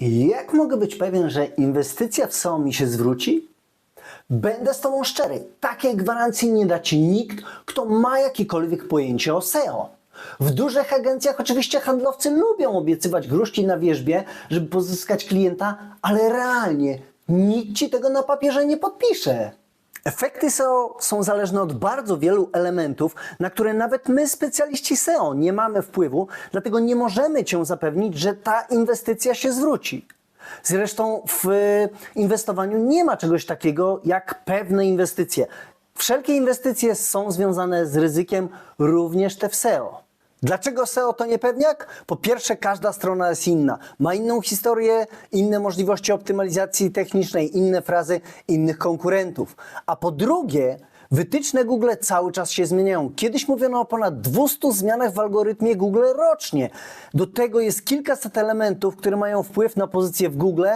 Jak mogę być pewien, że inwestycja w SEO mi się zwróci? Będę z Tobą szczery. Takiej gwarancji nie da Ci nikt, kto ma jakiekolwiek pojęcie o SEO. W dużych agencjach oczywiście handlowcy lubią obiecywać gruszki na wierzbie, żeby pozyskać klienta, ale realnie nikt Ci tego na papierze nie podpisze. Efekty SEO są zależne od bardzo wielu elementów, na które nawet my, specjaliści SEO, nie mamy wpływu, dlatego nie możemy Cię zapewnić, że ta inwestycja się zwróci. Zresztą w inwestowaniu nie ma czegoś takiego jak pewne inwestycje. Wszelkie inwestycje są związane z ryzykiem, również te w SEO. Dlaczego SEO to niepewniak? Po pierwsze, każda strona jest inna. Ma inną historię, inne możliwości optymalizacji technicznej, inne frazy innych konkurentów. A po drugie, wytyczne Google cały czas się zmieniają. Kiedyś mówiono o ponad 200 zmianach w algorytmie Google rocznie. Do tego jest kilkaset elementów, które mają wpływ na pozycję w Google,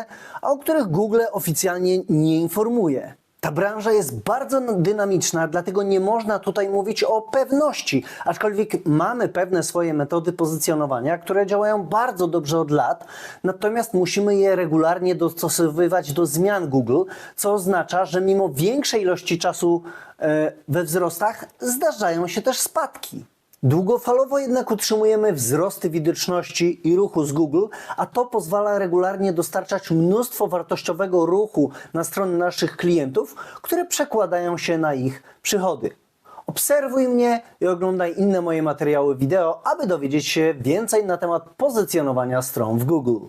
a o których Google oficjalnie nie informuje. Ta branża jest bardzo dynamiczna, dlatego nie można tutaj mówić o pewności, aczkolwiek mamy pewne swoje metody pozycjonowania, które działają bardzo dobrze od lat, natomiast musimy je regularnie dostosowywać do zmian Google, co oznacza, że mimo większej ilości czasu e, we wzrostach zdarzają się też spadki. Długofalowo jednak utrzymujemy wzrosty widoczności i ruchu z Google, a to pozwala regularnie dostarczać mnóstwo wartościowego ruchu na strony naszych klientów, które przekładają się na ich przychody. Obserwuj mnie i oglądaj inne moje materiały wideo, aby dowiedzieć się więcej na temat pozycjonowania stron w Google.